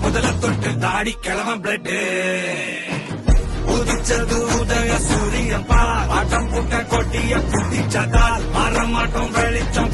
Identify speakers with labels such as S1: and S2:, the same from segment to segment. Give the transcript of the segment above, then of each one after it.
S1: முதல தொட்டு தாடி கிழவன் பிளட்டு உதிச்சது உதய சூரியப்பா ஆட்டம் புட்ட கொட்டிய புட்டிச்சதால் மாறமாட்டம் வெளிச்சம்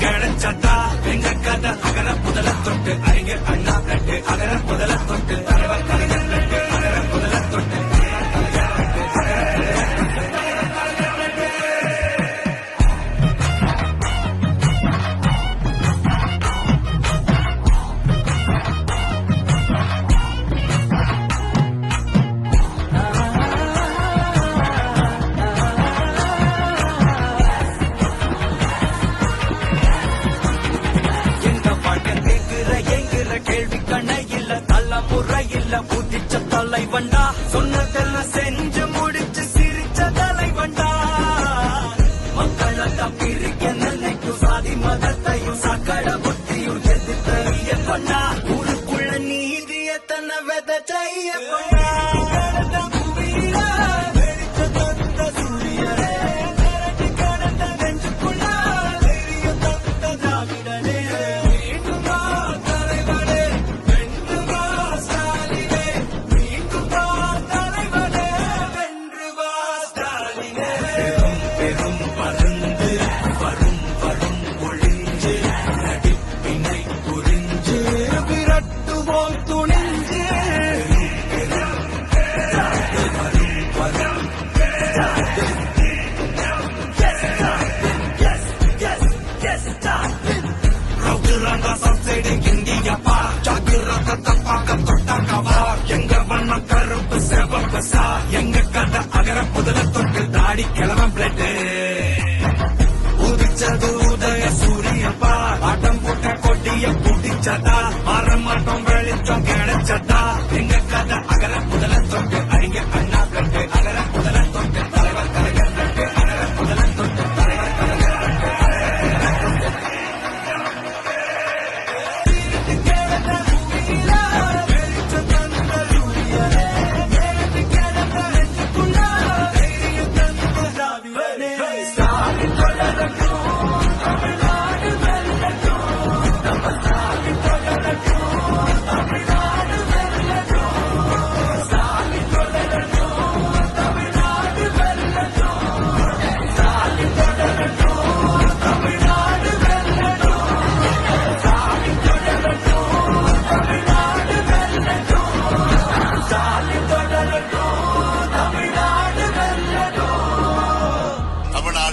S1: ரவுடிராண்டா சப்சைடு இந்தியப்பா ஜாக்கிரத தப்பாக்க தொட்டாக்கவா எங்க வண்ணம் கருப்பு செவப்பு சா. எங்க கதை அகர புதல தொட்டு தாடி கிளம்ப பிளட்டு. உதிச்சது உதய சூரியப்பா ஆட்டம் போட்ட கொட்டிய புடிச்சதா மாறமாட்டம் வெளிச்சம் கிடைச்சதா. எங்க கதை அகர புதல தொட்டு அடிங்க